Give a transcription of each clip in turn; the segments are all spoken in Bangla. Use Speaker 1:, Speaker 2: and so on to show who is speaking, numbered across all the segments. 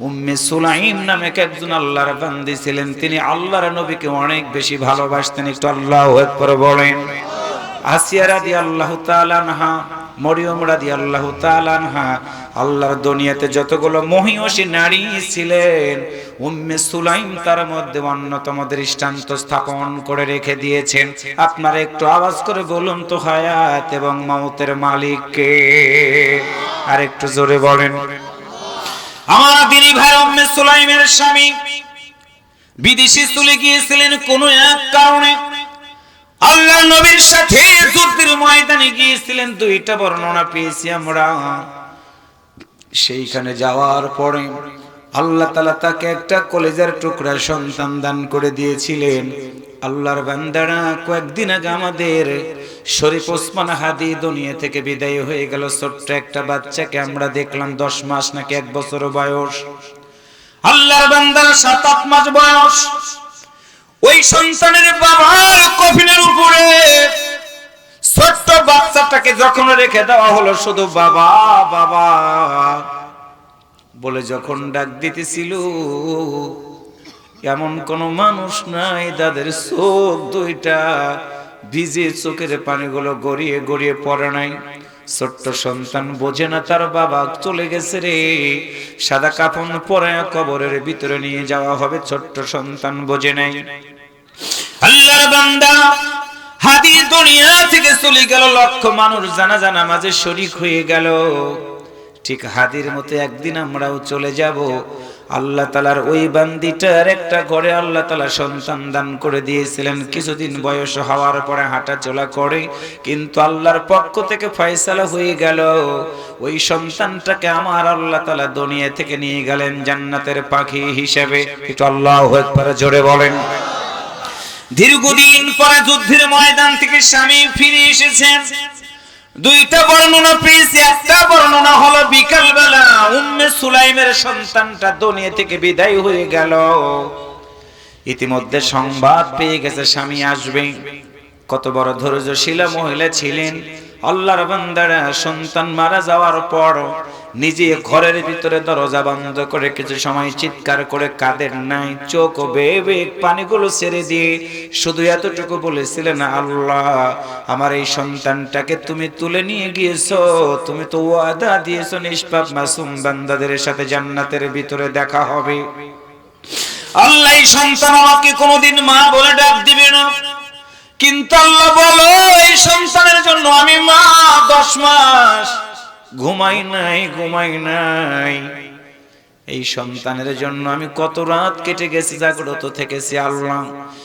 Speaker 1: উম্মে সুলাইম নামে একজন আল্লাহর বান্দি ছিলেন। তিনি আল্লাহর নবীকে অনেক বেশি ভালোবাসতেন। একটু আল্লাহ একবার বলেন। আসিয়া রাদি আল্লাহ তালানহা মরিয়ম রাদি আল্লাহ তালানহা আল্লাহর দুনিয়াতে যতগুলো মহিষী নারী ছিলেন, উম্মে সুলাইম তার মধ্যে অন্যতম দৃষ্টান্ত স্থাপন করে রেখে দিয়েছেন। আপনারা একটু আওয়াজ করে বলুন তো, হায়াত এবং মামতের মালিককে। আর একটু জোরে বলেন। আমার দিনী ভাই সুলাইমের স্বামী বিদেশে চলে গিয়েছিলেন কোন এক কারণে। আল্লাহ নবীর সাথে যুদ্ধের ময়দানে গিয়েছিলেন, দুইটা বর্ণনা পেয়েছি আমরা। সেইখানে যাওয়ার পরে আল্লাহ তালা তাকে একটা কলেজের টুকরা সন্তান দান করে দিয়েছিলেন। আল্লাহর বান্দারা কয়েকদিন আগে আমাদের শরীফ ওসমান হাদি দুনিয়া থেকে বিদায় হয়ে গেল। ছোট্ট একটা বাচ্চাকে আমরা দেখলাম, দশ মাস নাকি এক বছর বয়স। আল্লাহর বান্দার সাত, আট মাস বয়স। ওই সন্তানের বাবার কফিনের উপরে ছোট্ট বাচ্চাটাকে যখন রেখে দেওয়া হলো, শুধু বাবা বাবা। বলে যখন ডাক দিতেছিল, এমন কোন মানুষ নাই, তাদের চোখ দুইটা ভিজে চোখের পানিগুলো গড়িয়ে গড়িয়ে পড়ে নাই। ছোট্ট সন্তান বোঝে না তার বাবা চলে গেছে রে। সাদা কাপড় পরে কবরের ভিতরে নিয়ে যাওয়া হবে, ছোট্ট সন্তান বোঝে নাই। আল্লাহর বান্দা হাদি দুনিয়া থেকে চলে গেল, লক্ষ মানুষ জানা জানা মাঝে শরিক হয়ে গেল। ঠিক হাদির মতো একদিন আমরাও চলে যাব। আল্লাহ তালার ওই বান্দিটার একটা ঘরে আল্লাহ তালা সন্তান দান করে দিয়েছিলেন। কিছুদিন বয়স হওয়ার পরে হাঁটা চলা করে, কিন্তু আল্লাহর পক্ষ থেকে ফয়সালা হয়ে গেল। ওই সন্তানটাকে আমার আল্লাহ তালা দুনিয়া থেকে নিয়ে গেলেন জান্নাতের পাখি হিসেবে। একটু আল্লাহ একবার জোরে বলেন। দীর্ঘদিন পরে যুদ্ধের ময়দান থেকে স্বামী ফিরে এসেছেন। দুইটা বর্ণনা পেয়েছি, একটা বর্ণনা হলো বিকাল বেলা উম্মে সুলাইমের সন্তানটা দুনিয়া থেকে বিদায় হয়ে গেল। ইতিমধ্যে সংবাদ পেয়ে গেছে, স্বামী আসবে। কত বড় ধৈর্যশীলা মহিলা ছিলেন। আল্লাহর বান্দারা সন্তান মারা যাওয়ার পর নিজে ঘরের ভিতরে দরজা বন্ধ করে কিছু সময় চিৎকার করে কাদের নাই। চোখ বেবে পানিগুলো ছেড়ে দিয়ে শুধু এতটুকু বলেছিলেন, আল্লাহ, আমার এই সন্তানটাকে তুমি তুলে নিয়ে গিয়েছো, তুমি তো ওয়াদা দিয়েছ, নিষ্পাপ মাসুম বান্দাদের সাথে জান্নাতের ভিতরে দেখা হবে। আল্লাহ এই সন্তান আমাকে কোনোদিন মা বলে ডাক দিবে না। কিন্তু আল্লাহ বলো, এই সন্তানের জন্য আমি মা দশ মাস ঘুমাই নাই ঘুমাই নাই। এই সন্তানের জন্য আমি কত রাত কেটে গেছি, জাগ্রত থেকেছি, আল্লাহ।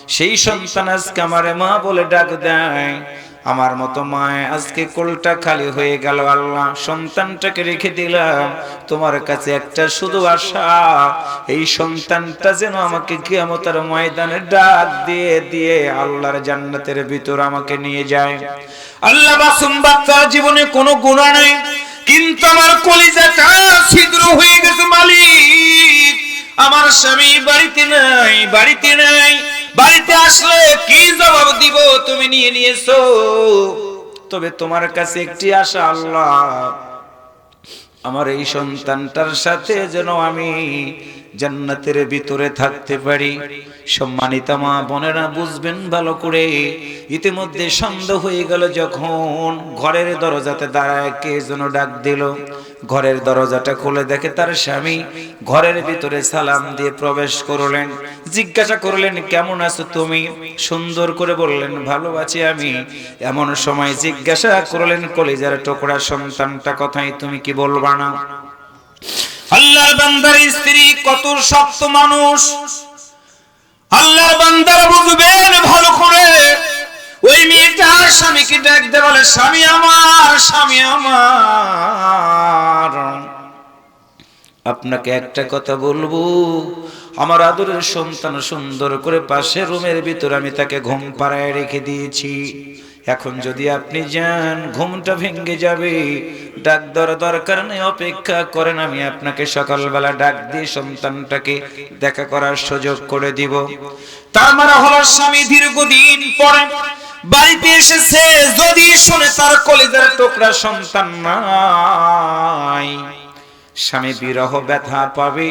Speaker 1: সেই সন্তান আজকে আমারে মা বলে ডাক দেয়। আমার মতো মায় আজকে কোলটা খালি হয়ে গেল, আল্লাহ। সন্তানটাকে রেখে দিলাম, তোমার কাছে একটা শুধু আশা। এই সন্তানটা যেন আমাকে কিয়ামতের ময়দানে ডাক দিয়ে দিয়ে আল্লাহর জান্নাতের ভিতর আমাকে নিয়ে যায়। আল্লাহ বাসুম বাচ্চার জীবনে কোনো গুণা নাই। কিন্তু আমার কলিজাটা ছিদ্র হয়ে গেছে, মালিক। আমার স্বামী বাড়িতে নাই বাড়িতে নাই। বাড়িতে আসলে কি জবাব দিব তুমি নিয়ে নিয়েছো? তবে তোমার কাছে একটি আশা, আল্লাহ। আমার এই সন্তানটার সাথে যেন আমি জান্নাতের ভিতরে থাকতে পারি। সম্মানিত মা বোনেরা, বুঝবেন ভালো করে। ইতিমধ্যে সন্দেহ হয়ে গেল যখন ঘরের দরজাতে দাঁড়ায় কে যেন ডাক দিল। ঘরের দরজাটা খুলে দেখে তার স্বামী ঘরের ভিতরে সালাম দিয়ে প্রবেশ করলেন। জিজ্ঞাসা করলেন, কেমন আছো তুমি? সুন্দর করে বললেন, ভালো আছি আমি। এমন সময় জিজ্ঞাসা করলেন, কলিজার টুকরা সন্তানটা কথাই তুমি কি বলবা না? আল্লাহর বান্দার স্ত্রী কত শক্ত মানুষ। আল্লাহর বান্দারা বুঝবেন ভালো করে। ওই মেয়েটার স্বামীকে ডাকতে বলে, স্বামী আমার স্বামী আমার। আপনাকে একটা কথা বলব, আমার আদরের সন্তান সুন্দর করে পাশে রুমের ভিতর আমি তাকে ঘুম পাড়ায় রেখে দিয়েছি। এখন যদি আপনি যান, ঘুমটা ভেঙে যাবে। ডাক দেওয়ার দরকার নেই, অপেক্ষা করেন, আমি আপনাকে সকালবেলা ডাক দিয়ে সন্তানটাকে দেখা করার সুযোগ করে দিব। তার মানে হলো, স্বামী দীর্ঘদিন পরে বাড়িতে এসেছে, যদি শুনে তার কলিজার টুকরা সন্তান নাই। স্বামী বিরহ ব্যথা পাবে,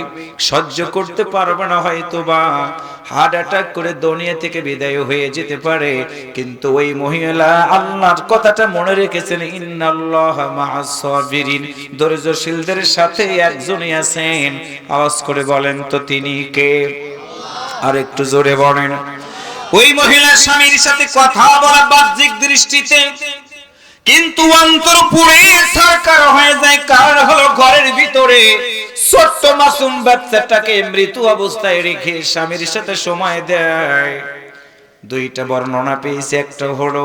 Speaker 1: সহ্য করতে পারবে না হয়তো বা হার্ট অ্যাটাক করে দুনিয়া থেকে বিদায় হয়ে যেতে পারে, কিন্তু ওই মহিলা আল্লাহর কথাটা মনে রেখেছেন, ইন্নাল্লাহ মাআস সাবিরিন ধৈর্যশীলদের সাথে একজনই আছেন। আওয়াজ করে বলেন, তো তিনি কে? আর একটু জোরে বলেন, ওই মহিলা স্বামীর সাথে কথা বলা বাহ্যিক দৃষ্টিতে কিন্তু অন্তর পুরে সরকার হয়ে যায়, কারণ হলো ঘরের ভিতরে ছোট্ট মাসুম বাচ্চাটাকে মৃত অবস্থায় রেখে স্বামীর সাথে সময় দেয়। দুইটা বর্ণনা পেয়েছে, একটা হলো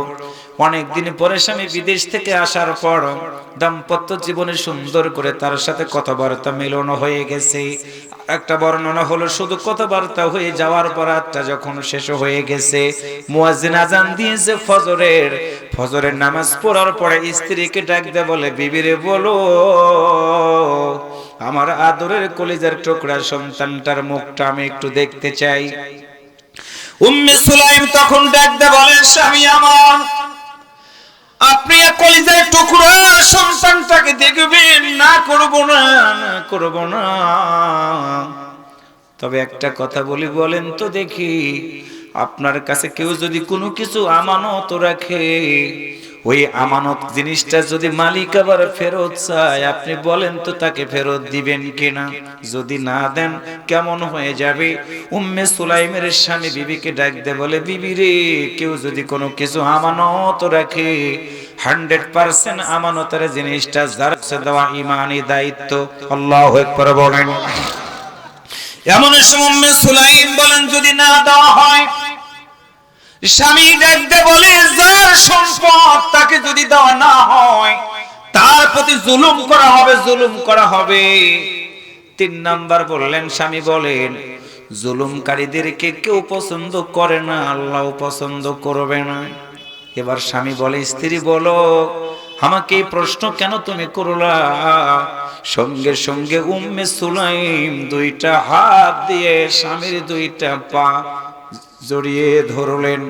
Speaker 1: অনেকদিন পরে স্বামী বিদেশ থেকে আসার পর দাম্পত্য জীবনে সুন্দর করে তার সাথে কথাবার্তা মিলন হয়ে গেছে। একটা বর্ণনা হলো, শুধু কথাবার্তা হয়ে যাওয়ার পর আটটা যখন শেষ হয়ে গেছে, মুয়াজ্জিন আজান দিয়েছে ফজরের। ফজরের নামাজ পড়ার পরে স্ত্রীকে ডাক দে বলে, বিবিরে, বলো, আমার আদরের কলিজার টুকরা সন্তানটার মুখটা আমি একটু দেখতে চাই। উম্মে সুলাইম তখন ডাক দে বলেন স্বামী আমার আপনি কলিজার টুকরা, সন্তানটাকে দেখবেন। না করব না না করব না। তবে একটা কথা বলি, বলেন তো দেখি, আপনার কাছে কেউ যদি কোনো কিছু আমানত রাখে ওই আমানত জিনিসটা যদি মালিক আবার ফেরত চায়, আপনি বলেন তো তাকে ফেরত দিবেন কিনা? যদি না দেন, কেমন হয়ে যাবে? উম্মে সুলাইমের স্বামী বিবিকে ডাক দে বলে, বিবি রে, কেউ যদি কোনো কিছু আমানত রাখে, হান্ড্রেড পার্সেন্ট আমানতের জিনিসটা দেওয়া ইমানি দায়িত্ব। আল্লাহ একবার বলেন। এমন সময় সুলাইম বলেন, যদি না দেওয়া হয় স্বামী ডাকতে বলে, যার সম্পদ তাকে যদি দেওয়া না হয়, তার প্রতি জুলুম করা হবে, জুলুম করা হবে। তিন নাম্বার বললেন, স্বামী বলেন, জুলুমকারীদেরকে কেউ পছন্দ করে না, আল্লাহ পছন্দ করবে না। এবার স্বামী বলে, স্ত্রী বলো, আমাকে এই প্রশ্ন কেন তুমি করলা? সঙ্গে সঙ্গে উম্মে সুলাইম দুইটা হাত দিয়ে স্বামীর দুইটা পা জড়িয়ে ধরলেন।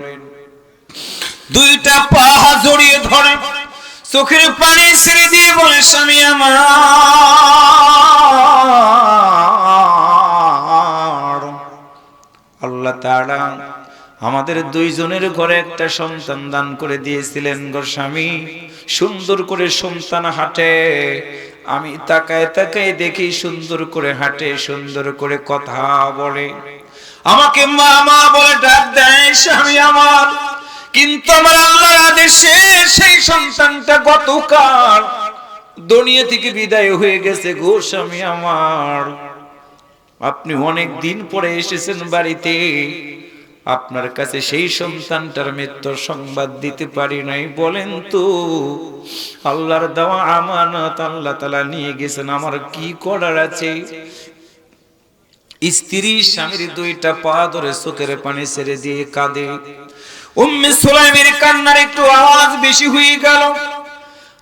Speaker 1: দুইটা পা জড়িয়ে ধরে, চোখের পানি ছেড়ে দিয়ে বলে, স্বামী আমার। আল্লাহ আমাদের দুইজনের ঘরে একটা সন্তান দান করে দিয়েছিলেন গো স্বামী। সুন্দর করে সন্তান হাঁটে। আমি তাকায় তাকায় দেখি সুন্দর করে হাঁটে, সুন্দর করে কথা বলে। আমাকে মা মা বলে ডাক দেয়, স্বামী আমার। কিন্তু আমার আল্লাহর আদেশে সেই সন্তানটা গতকাল দুনিয়া থেকে বিদায় হয়ে গেছে গো স্বামী আমার। আপনি অনেক দিন পরে এসেছেন বাড়িতে। আপনার কাছে সেই সন্তানটার মৃত্যুর সংবাদ দিতে পারি নাই, বলেন তো। আল্লাহর দেওয়া আমানত আল্লাহ তালা নিয়ে গেছেন, আমার কি করার আছে? স্ত্রী স্বামীর দুইটা পা ধরে চোখের পানি ছেড়ে দিয়ে কাঁদে। উম্মে সুলাইমের কান্নার একটু আওয়াজ বেশি হয়ে গেল।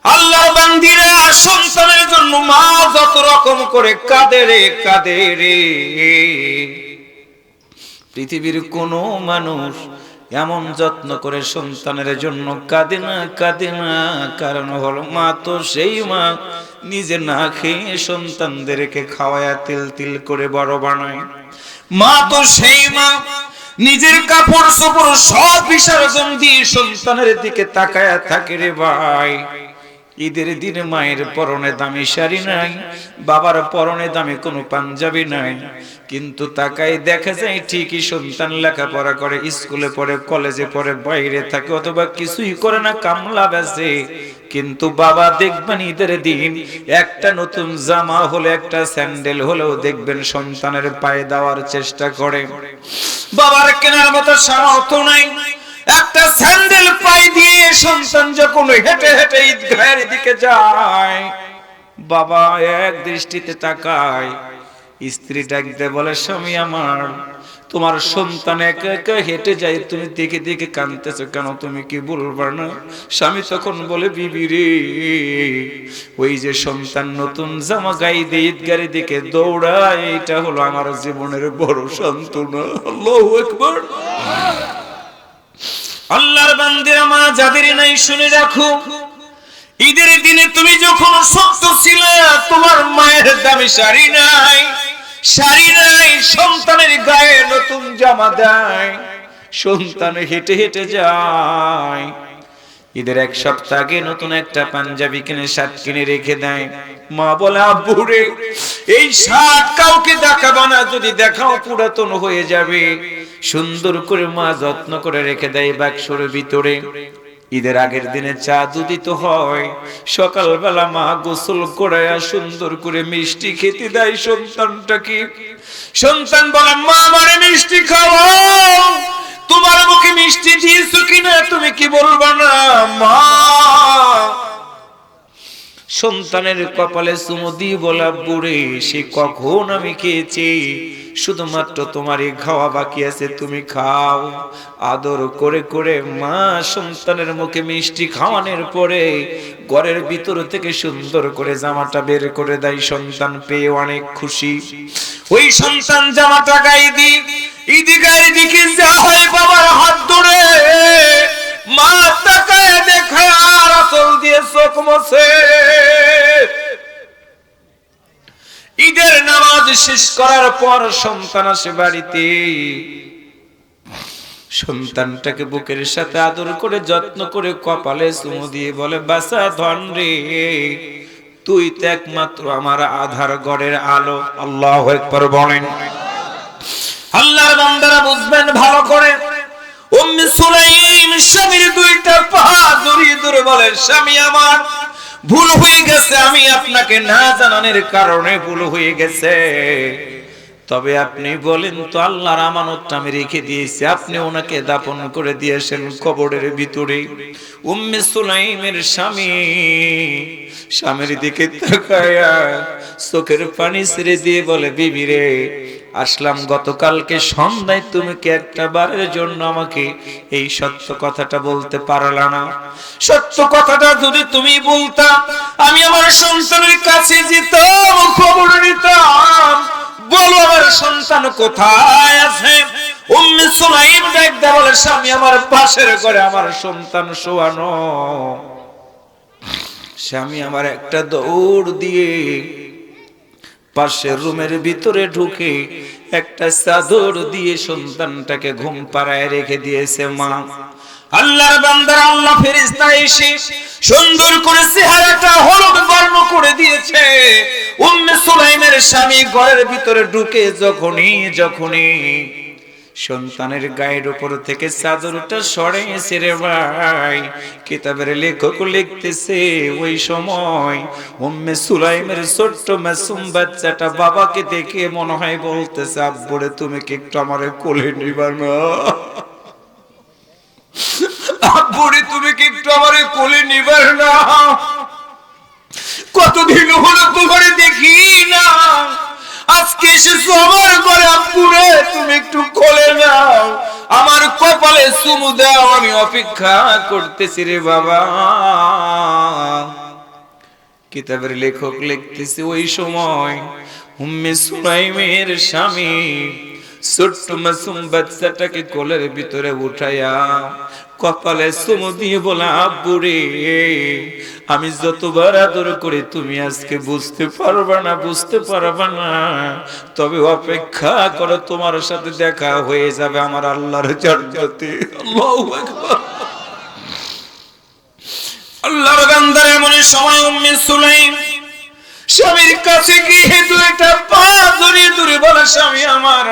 Speaker 1: আল্লাহ বান্দিরা সন্তানের জন্য মা যত রকম করে কাঁদে রে কাঁদে রে। পৃথিবীর কোন মানুষ এমন যত্ন করে সন্তানের জন্য কাঁদে না কাঁদে না কারণ হলো মা তো সেই মা। নিজে না খেয়ে সন্তানদেরকে খাওয়ায়া তিল তিল করে বড় বানায়। মা তো সেই মা। নিজের কাপড় চোপড় সব বিসর্জন দিয়ে সন্তানের দিকে তাকায়া থাকে রে ভাই। ঈদের দিনে মায়ের পরনে দামি শাড়ি নাই, বাবার পরনে দামি কোনো পাঞ্জাবি নাই। কিন্তু তাকাই দেখা যায় ঠিকই সন্তান লেখাপড়া করে, স্কুলে পড়ে, কলেজে পড়ে, বাইরে থাকে, অথবা কিছুই করে না, কামলা বেসে কিন্তু বাবা দেখবেন ঈদের দিন একটা নতুন জামা হলে, একটা স্যান্ডেল হলেও দেখবেন সন্তানের পায়ে দেওয়ার চেষ্টা করে। বাবার কেনার মতো সামর্থ্য নাই একটা স্যান্ডেল পাই দিয়ে সন্তান যখন হেঁটে হেঁটে ঈদগাহের দিকে যায়, বাবা এক দৃষ্টিতে তাকায়। স্ত্রী ডাকতে বলে, স্বামী আমার, তোমার সন্তান একা একা হেঁটে যায়, তুমি দেখে দেখে কানতেছো কেন? তুমি কি বলবার না? স্বামী তখন বলে, বিবি রে, ওই যে সন্তান নতুন জামা গাই দিয়ে ঈদগারি দিকে দৌড়ায়, এটা হলো আমার জীবনের বড় সান্ত্বনা। আল্লাহু আকবার। আল্লাহর বান্দিরা মা যাদের নাই শুনে রাখো। ঈদের দিনে তুমি যখন সত্য ছিলে, তোমার মায়ের দামি শাড়ি নাই। শাড়ি নাই, সন্তানের গায়ে নতুন জামা দেয়। সন্তান হেঁটে হেঁটে যায়। ঈদের এক সপ্তাহ আগে নতুন একটা পাঞ্জাবি কিনে শার্ট কিনে রেখে দেয়। মা বলে আব্বু রে এই শার্ট কাউকে দেখাবো না, যদি দেখাও পুরাতন হয়ে যাবে। সুন্দর করে মা যত্ন করে রেখে দেয় বাক্সর ভিতরে। ঈদের আগের দিনে চা দুদিত হয়। সকালবেলা মা গোসল করায়া সুন্দর করে মিষ্টি খেতে দেয় সন্তানটাকে। সন্তান বলে, মা, আমারে মিষ্টি খাওয়াও। তোমার মুখে মিষ্টি দিয়েছ কিনা তুমি কি বলবা না, মা? সন্তানের কপালে চুমু দিয়ে বলা বুড়ে, সে কখন আমি খেয়েছি? শুধুমাত্র তোমারই খাওয়া বাকি আছে, তুমি খাও। আদর করে করে মা সন্তানের মুখে মিষ্টি খাওয়ানোর পরে ঘরের ভিতর থেকে সুন্দর করে জামাটা বের করে দেয়, সন্তান পেয়ে অনেক খুশি। ওই সন্তান জামাটা গায়ে দি ইদি গায়ে দিকে যা বাবার হাত ধরে মা তাকায় দেখায় আর আসল দিয়ে চোখ মোছে। ঈদের নামাজ শেষ করার পর সন্তান আসে বাড়িতে। সন্তানটাকে বুকের সাথে আদর করে, যত্ন করে কপালে চুমু দিয়ে বলে বাসা ধন রে, তুই তো একমাত্র আমার আধার গড়ের আলো। আল্লাহ একবার বলেন। আল্লাহর বান্দারা বুঝবেন ভালো করে। উম্মে সুলাইম স্বামীর দুইটা পা জড়িয়ে ধরে বলে, স্বামী আমার, ভুল হয়ে গেছে, আমি আপনাকে না জানানোর কারণে ভুল হয়ে গেছে। তবে আপনি বলেন তো, আল্লাহর আমানতটা আমি রেখে দিয়েছি, আপনি ওনাকে দাপন করে দিয়েছেন কবরের ভিতরে। উম্মে সুলাইমের স্বামী স্বামীর দিকে তাকায়া চোখের পানি ছেড়ে দিয়ে বলে, বিবি রে আসলাম গতকালকে সন্ধ্যায়। তুমি কি একটা বারের জন্য আমাকে এই সত্য কথাটা বলতে পারলা না? সত্য কথাটা যদি তুমি বলতা, আমি আমার সন্তানের কাছে যেতাম, খবর নিতাম। বলো আমার সন্তান কোথায় আছে? উম্মে সুলাইম দেখতে বলে, স্বামী, আমার পাশের ঘরে আমার সন্তান শোয়ানো। স্বামী, আমার একটা দৌড় দিয়ে পাশের রুমের ভিতরে ঢুকে একটা চাদর দিয়ে সন্তানটাকে ঘুম পাড়ায় রেখে দিয়েছে মা। আল্লাহর বান্দার, আল্লাহ ফেরেশতা এসে সুন্দর করে চেহারাটা হলুদ বর্ণ করে দিয়েছে। উম্মে সুলাইমের স্বামী ঘরের ভিতরে ঢুকে যখনই যখনই সন্তানের গায়ের উপর থেকে চাদরটা সরেছে রে ভাই। কিতাবের লেখক লিখতেছে ওই সময়, উম্মে সুলাইমের ছোট্ট মাসুম বাচ্চাটা বাবাকে দেখে মনে হয় বলতেছে, আব্বুরে, তুমি কি একটু আমারে কোলে নিবা না? আব্বুরে, তুমি কি একটু আমারে কোলে নিবার না? কতদিন হলো তোমারে দেখি না। আজকে এসেছ আমার ঘরে আব্বুরে, তুমি একটু কোলে নাও। আমার কপালে চুমু দাও আমি অপেক্ষা করতেছি রে বাবা। কিতাবের লেখক লিখতেছে ওই সময়, উম্মে সুলাইমের স্বামী ছোট্ট মাসুম বাচ্চাটাকে কোলের ভিতরে উঠাইয়া কপালে চুমু দিয়ে বলা আব্বুরে আমি যতবার আদর করি, তুমি আজকে বুঝতে পারবা না, বুঝতে পারবা না। তবে অপেক্ষা করো, তোমার সাথে দেখা হয়ে যাবে আমার আল্লাহর আকবার। আল্লাহর বান্দার এমন সময়, উম্মে সুলাইম স্বামীর কাছে গিয়ে দুইটা পা ধরে বলে, স্বামী আমার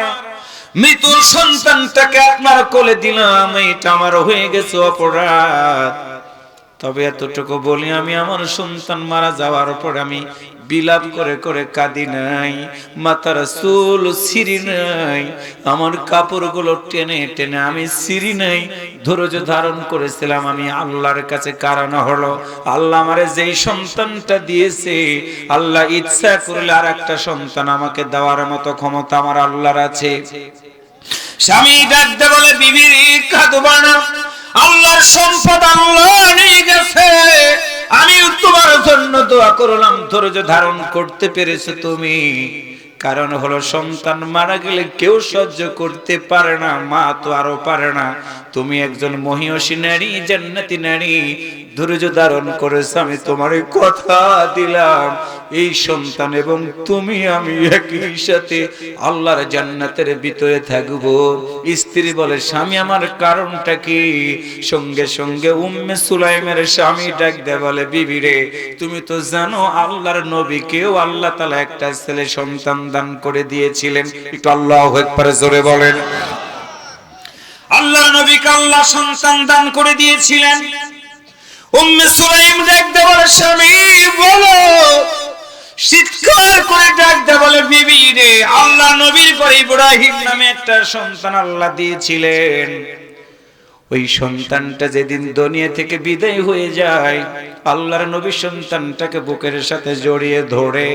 Speaker 1: মৃত সন্তানটাকে আপনার কোলে দিলাম এটা আমার হয়ে গেছে অপরাধ। তবে এতটুকু বলি, আমি আমার সন্তান মারা যাওয়ার পর আমি বিলাপ করে করে কাঁদি নাই মাথার চুল সিঁড়ি নাই, আমার কাপড়গুলো টেনে টেনে আমি সিঁড়ি নাই, ধৈর্য ধারণ করেছিলাম আমি আল্লাহর কাছে। কারণ হলো, আল্লাহ আমারে যেই সন্তানটা দিয়েছে, আল্লাহ ইচ্ছা করলে আর একটা সন্তান আমাকে দেওয়ার মতো ক্ষমতা আমার আল্লাহর আছে। স্বামী ডাকতে বলে বিবির কাঁদবা না। আল্লাহর সম্পদ আল্লাহ নিয়ে গেছে। আমি তোমার জন্য দোয়া করলাম, ধৈর্য ধারণ করতে পেরেছ তুমি। কারণ হলো সন্তান মারা গেলে কেউ সহ্য করতে পারে না, মা তো আরও পারে না। তুমি একজন মহিষী নারী, জান্নাতি নারী। ধৈর্য ধারণ করেছে, আমি তোমার কথা দিলাম। এই সন্তান এবং তুমি, আমি একই সাথে আল্লাহর জান্নাতের ভিতরে থাকব। স্ত্রী বলে, স্বামী, আমার কারণটা কি? সঙ্গে সঙ্গে উম্মে সুলাইমের স্বামী ডাক দে বলে, বিবি রে, তুমি তো জানো আল্লাহর নবীকেও আল্লাহ তালা একটা ছেলে সন্তান দান করে দিয়েছিলেন। একটু আল্লাহ একবার জোরে বলেন। আল্লাহ নবীকে আল্লাহ সন্তান দান করে দিয়েছিলেন। উম্মে সুলাইম ডাক দে বলে, স্বামী, বলো। চিৎকার করে ডাক দে বলে, বিবি রে, আল্লাহ নবীর করে ইব্রাহিম নামে একটা সন্তান আল্লাহ দিয়েছিলেন। ওই সন্তানটা যেদিন দুনিয়া থেকে বিদায় হয়ে যায় আল্লাহর নবী সন্তানটাকে বুকের সাথে জড়িয়ে ধরে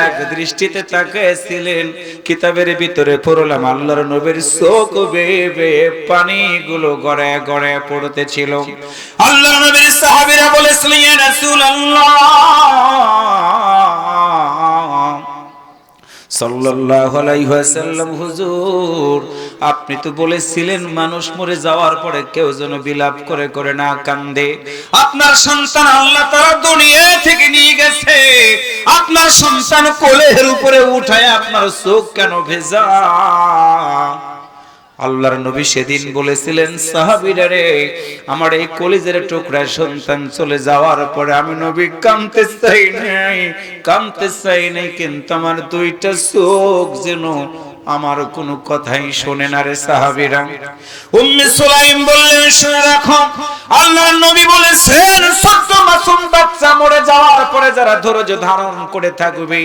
Speaker 1: এক দৃষ্টিতে তাকিয়েছিলেন কিতাবের ভিতরে পড়লাম, আল্লাহর নবীর চোখ বেয়ে বেয়ে পানিগুলো গড়ে গড়ে পড়তেছিল। আল্লাহর নবীর সাহাবীরা বলেছিলেন রাসূলুল্লাহ! আপনি তো বলেছিলেন মানুষ মরে যাওয়ার পরে কেউ যেন বিলাপ করে করে না কান্দে। আপনার সন্তান আল্লাহ তাআলা দুনিয়া থেকে নিয়ে গেছে। আপনার সন্তান কোলের উপরে উঠায় আপনার চোখ কেন ভেজা? আল্লাহর নবী সেদিন বলেছিলেন সাহাবিরারে আমার এই কলিজের টুকরা সন্তান চলে যাওয়ার পরে আমি নবী কামতে চাই নাই কামতে চাই নাই, কিন্তু আমার দুইটা চোখ যেন আমার কোনো কথাই শোনে না রে সাহাবীরা। উম্মে সুলাইম বললেন, শুনে রাখো, আল্লাহর নবী বলেছেন, ছোট্ট মাসুম বাচ্চা মরে যাওয়ার পরে যারা ধৈর্য ধারণ করে থাকবে,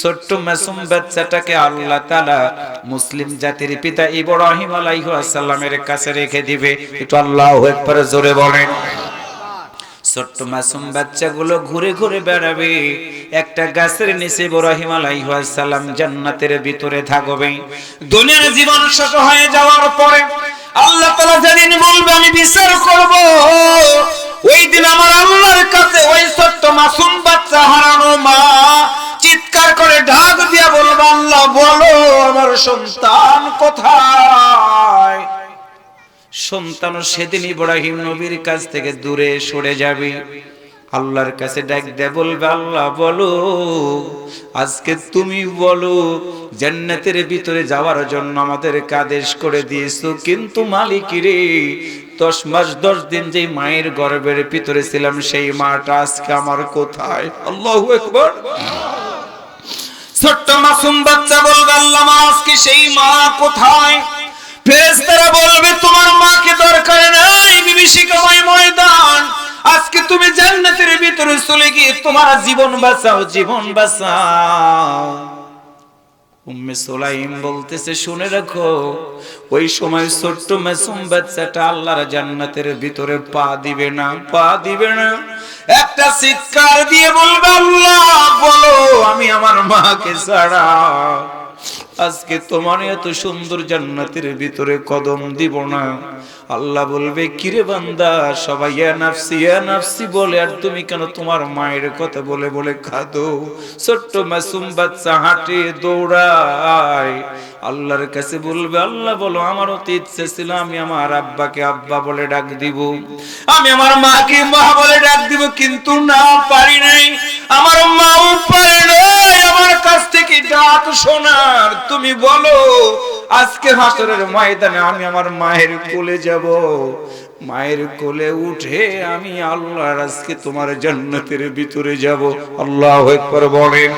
Speaker 1: ছোট্ট মাসুম বাচ্চাটাকে আল্লাহ তাআলা মুসলিম জাতির পিতা ইব্রাহিম আলাইহিস সালামের কাছে রেখে দিবে। একটু আল্লাহু আকবার জোরে বলেন। ছোট্ট মাসুম বাচ্চাগুলো ঘুরে ঘুরে বেড়াবে। একটা গাছের নিচে ইব্রাহিম আলাইহিস সালাম জান্নাতের ভিতরে থাকবে। দুনিয়ার জীবন শেষ হয়ে যাওয়ার পরে আল্লাহ তাআলা যেদিন বলবে, আমি বিচার করব। ওই দিন আমার আল্লাহর কাছে ওই ছোট্ট মাসুম বাচ্চা হারানো মা চিৎকার করে ঢাক দিয়া বলবে, আল্লাহ, বলো আমার সন্তান কোথায়? সন্তানও সেদিন ইব্রাহিম নবীর কাছ থেকে দূরে সরে যাবে। আল্লাহর কাছে ডাক দে বলবে, আল্লাহ, বলো। আজকে তুমি বলো, জান্নাতের ভিতরে যাওয়ার জন্য আমাদের আদেশ করে দিয়েছ। কিন্তু মালিক রে, দশ মাস, দশ দিন যে মায়ের গর্ভের ভিতরে ছিলাম, সেই মাটা আজকে আমার কোথায়? আল্লাহু আকবার। ছোট্ট মাসুম বাচ্চা বলবে, আল্লাহ আজকে সেই মা কোথায়? ফেরেশতারা বলবে, তোমার মাকে দরকার নাই বিভীষিকাময় ময়দান। আজকে তুমি জান্নাতের ভিতরে চলে গিয়ে তোমার জীবন বাঁচাও জীবন বাঁচাও। উম্মে সুলাইম বলতেছে, শুনে রাখো, ওই সময় ছোট্ট মাসুম বাচ্চাটা আল্লাহর জান্নাতের ভিতরে পা দিবে না, পা দিবে না। একটা চিৎকার দিয়ে বলবে, আল্লাহ, বলো, আমি আমার মাকে ছাড়া আজকে তোমার এত সুন্দর জান্নাতের ভিতরে কদম দিব না। আল্লাহ বলবে, কিরে বান্দা, সবাই নাফসি নাফসি বলে, আর তুমি কেন তোমার মায়ের কথা বলে বলে খাদো ছোট্ট মাসুম বাচ্চা হাঁটে দৌড়ায় আল্লাহর কাছে বলবে, আল্লাহ বলো, আমার অতি ইচ্ছে ছিল আমি আমার আব্বাকে আব্বা বলে ডাক দিব। আমি আমার মাকে মা বলে ডাক দিব, কিন্তু না পারি নাই। আমার মাও পারে নাই। আমার কাছ থেকে ডাক শোনার, তুমি বলো, আজকে হাসরের ময়দানে আমি আমার মায়ের কোলে যাব। মায়ের কোলে উঠে আমি আল্লাহর আজকে তোমার জান্নাতের ভিতরে যাব। আল্লাহ একবার বলেন।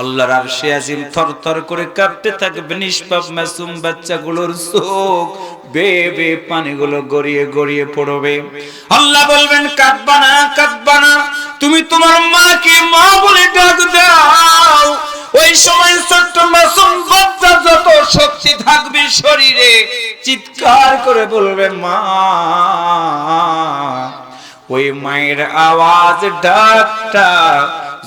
Speaker 1: আল্লাহর আরশে আজিম থরথর করে কাঁপতে থাকবে নিষ্পাপ মাসুম বাচ্চাগুলোর চোখ। বে বে পানিগুলো গড়িয়ে গড়িয়ে পড়বে। আল্লাহ বলবেন, কাঁদবা না কাঁদবা না। তুমি তোমার মাকে মা বলে ডাক দাও। ওই সময় ছোট্ট মাসুম বাচ্চা যত শক্তি থাকবে শরীরে চিৎকার করে বলবে, মা। ওই মায়ের আওয়াজ ডাকটা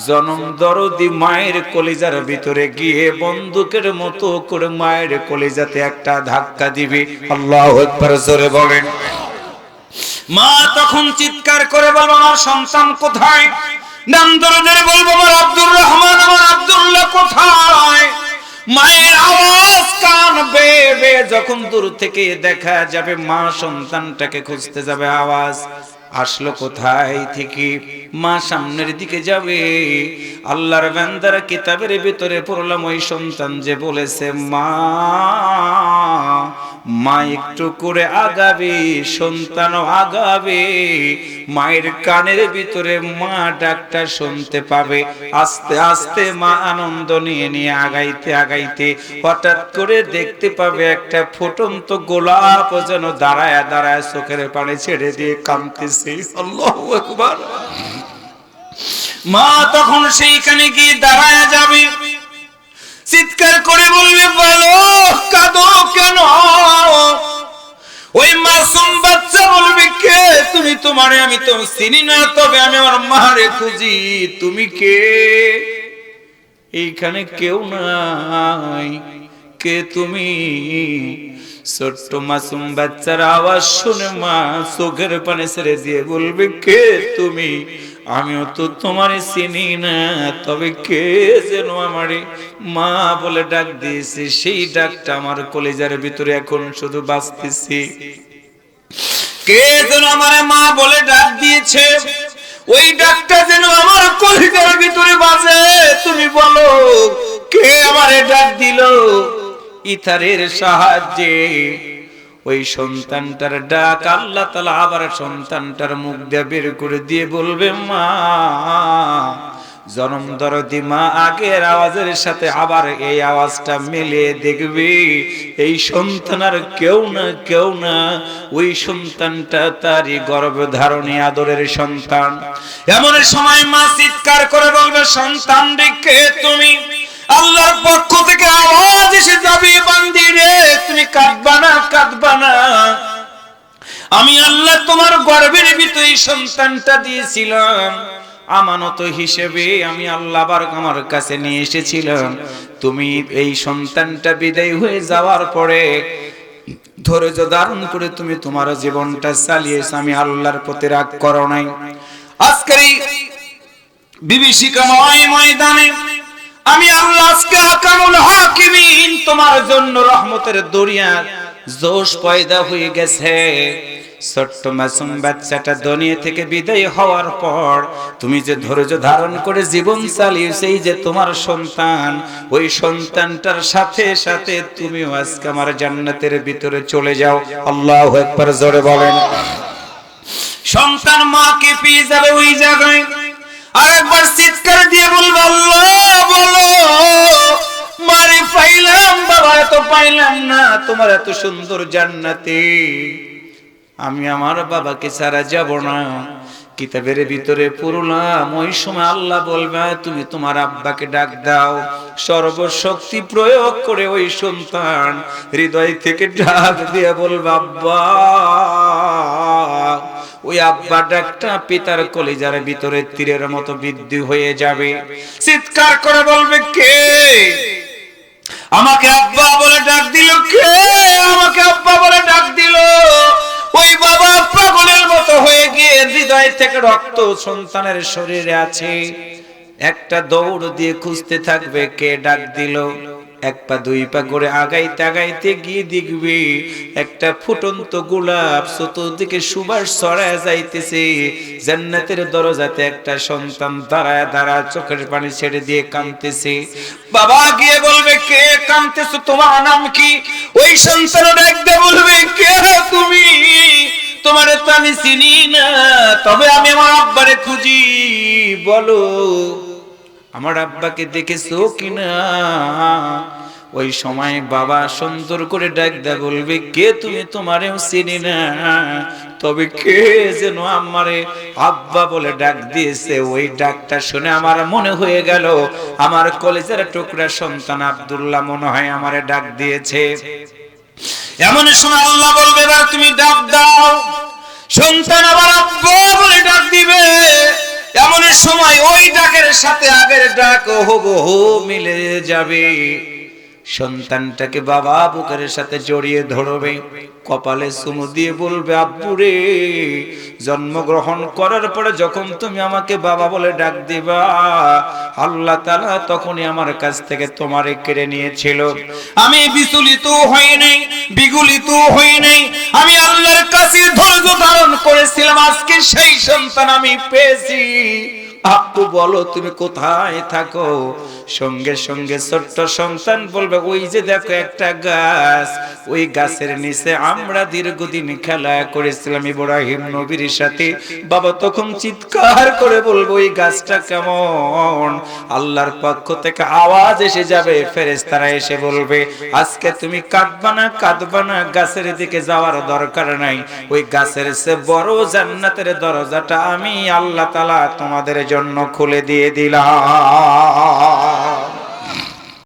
Speaker 1: জনম দরদি মায়ের কলিজার ভিতরে গিয়ে বন্দুকের মতো করে মায়ের কলিজাতে একটা ধাক্কা দিবে। আল্লাহ জোরে বলেন। মা তখন চিৎকার করে বলব আমার সন্তান কোথায়? নাম দরদের বলব, আমার আব্দুর রহমান, আমার আব্দুল্লাহ কোথায়? মায়ের আওয়াজ কান বে বে যখন দূর থেকে দেখা যাবে, মা সন্তানটাকে খুঁজতে যাবে আওয়াজ। আসলো কোথায় থেকে? মা সামনের দিকে যাবে। আল্লাহর বান্দার কিতাবের ভিতরে পড়লাম, ওই সন্তান যে বলেছে, মা মা একটু করে আগাবে, সন্তানও আগাবে। মায়ের কানের ভিতরে মা ডাকটা শুনতে পাবে। আস্তে আস্তে মা আনন্দ নিয়ে নিয়ে আগাইতে আগাইতে হঠাৎ করে দেখতে পাবে একটা ফুটন্ত গোলাপ যেন দাঁড়ায় দাঁড়ায় চোখের পানি ছেড়ে দিয়ে আকবার। মা তখন সেইখানে গিয়ে দাঁড়ায় যাবে। চিৎকার করে বলবে বলো কাঁদো কেন? ওই মাসুম বাচ্চা বলবে, কে? তুমি তোমারে আমি তো চিনি না, তবে আমি আমার মারে খুঁজি। তুমি কে? এইখানে কেউ নাই। কে তুমি? ছোট্ট মাসুম বাচ্চার আওয়াজ শুনে মা চোখের পানে ছেড়ে দিয়ে বলবে, কে তুমি? আমিও তো তোমার চিনি না, তবে কে যেন আমারে মা বলে ডাক দিয়েছে, সেই ডাকটা আমার কলেজার ভিতরে এখন শুধু বাঁচতেছি কে যেন আমার মা বলে ডাক দিয়েছে, ওই ডাকটা যেন আমার কলিজার ভিতরে বাজে, তুমি বলো, কে আমারে ডাক দিল? ইথারের সাহায্যে ওই সন্তানটার ডাক আল্লাহ তালা আবার সন্তানটার মুখ দিয়ে বের করে দিয়ে বলবে, মা, জনম দরদি মা, আগের আওয়াজের সাথে আবার এই আওয়াজটা মিলিয়ে দেখবি, এই সন্তান আর কেউ না কেউ না, ওই সন্তানটা তারই গর্ভ ধারণী আদরের সন্তান। এমন সময় মা চিৎকার করে বলবে, সন্তান রেখে তুমি? আল্লাহর পক্ষ থেকে আওয়াজ এসে যাবে, বান্দি রে, তুমি কাঁদবা না কাঁদবা না। আমি আল্লাহ তোমার গর্বের ভিতরে সন্তানটা দিয়েছিলাম। আমানত হিসেবে আমি আল্লাহ আমার কাছে নিয়ে এসেছিলাম। তুমি এই সন্তানটা বিদায় হয়ে যাওয়ার পরে ধৈর্য ধারণ করে তুমি তোমার জীবনটা চালিয়েছ। আমি আল্লাহর প্রতি রাগ করো নাই। আজকের এই বিভীষিকাময় ময়দানে আমি আল্লাহ আজকে আকামুল হাকিমিন, তোমার জন্য রহমতের দরিয়া জোশ পয়দা হয়ে গেছে। ছোট্ট মাসুম বাচ্চাটা দুনিয়া থেকে বিদায় হওয়ার পর তুমি যে ধৈর্য ধারণ করে জীবন চালিয়ে সেই যে তোমার সন্তান, ওই সন্তানটার সাথে সাথে তুমিও আজকে আমার জান্নাতের ভিতরে চলে যাও। আল্লাহ একবার জোরে বলেন। সন্তান মাকে পেয়ে যাবে ওই জায়গায়। আরেকবার চিৎকার দিয়ে বলব, আল্লাহ বলো। মারে পাইলাম, বাবা, এত পাইলাম না, তোমার এত সুন্দর জান্নাতে। আমি আমার বাবাকে ছাড়া যাব না। কিতাবের ভিতরে পড়লাম, ওই সময় আল্লাহ বলবে, তুমি তোমার আব্বাকে ডাক দাও। সর্বশক্তি প্রয়োগ করে ওই সন্তান হৃদয় থেকে ডাক দিয়ে বলবে, আব্বা। ওই আব্বা ডাকটা পিতার কলিজার ভিতরে তীরের মতো বৃদ্ধি হয়ে যাবে। চিৎকার করে বলবে, কে? আমাকে আব্বা বলে ডাক দিল, কে? আমাকে আব্বা বলে ডাক দিল। ওই বাবা পাগলের মতো হয়ে গিয়ে হৃদয় থেকে রক্ত সন্তানের শরীরে আছে। একটা দৌড় দিয়ে খুঁজতে থাকবে, কে ডাক দিল? এক পা, দুই পা করে আগাইতে আগাইতে গিয়ে দেখবি একটা ফুটন্ত গোলাপ চতুর্দিকে সুবাস ছড়ায় যাইতেছে। জান্নাতের দরজাতে একটা সন্তান দাঁড়ায় দাঁড়া চোখের পানি ছেড়ে দিয়ে কাঁদতেছে। বাবা গিয়ে বলবে, কে কাঁদতেছো? তোমার নাম কি? ওই সন্তান ডাকতে বলবে, কে তুমি? তোমার তো আমি চিনি না, তবে আমি আমার আব্বারে খুঁজি। বলো আমার আব্বাকে দেখেছ কিনা? ওই সময় বাবা সুন্দর করে ডাক দা বলবে, কে তুমি? তোমারেও চিনি না। তবে কে যেন আমারে আব্বা বলে ডাক দিয়েছে, ওই ডাকটা শুনে আমার মনে হয়ে গেল, আমার কলেজের টুকরা সন্তান আব্দুল্লাহ মনে হয় আমারে ডাক দিয়েছে। এমন সময় আল্লাহ বলবে তুমি ডাক দাও। সন্তান আবার আব্বা বলে ডাক দিবে। এমন সময় ওই ডাকের সাথে আগের ডাক হবহু মিলে যাবে। সন্তানটাকে বাবা বুকের সাথে জড়িয়ে ধরবে, কপালে চুমু দিয়ে বলবে, আব্বুরে, জন্মগ্রহণ করার পরে যখন তুমি আমাকে বাবা বলে ডাক দিবা, আল্লাহ তাআলা তখনই আমার কাছ থেকে তোমারে কেড়ে নিয়েছিল। আমি বিচলিত হই নাই, বিগলিত হই নাই, আমি আল্লাহর কাছে ধৈর্য ধারণ করেছিলাম, আজকে সেই সন্তান আমি পেয়েছি। আপু বলো, তুমি কোথায় থাকো? সঙ্গে সঙ্গে ছোট্ট সন্তান বলবে, ওই যে দেখো একটা গাছ, ওই গাছের নিচে আমরা দীর্ঘদিন খেলা করেছিলাম ইব্রাহিম নবীর সাথে। বাবা তখন চিৎকার করে বলব, ওই গাছটা কেমন? আল্লাহর পক্ষ থেকে আওয়াজ এসে যাবে, ফেরেশতারা এসে বলবে, আজকে তুমি কাঁদবা না কাঁদবা না, গাছের দিকে যাওয়ার দরকার নাই। ওই গাছের সে বড় জান্নাতের দরজাটা আমি আল্লাহ তাআলা তোমাদের জন্য খুলে দিয়ে দিলাম।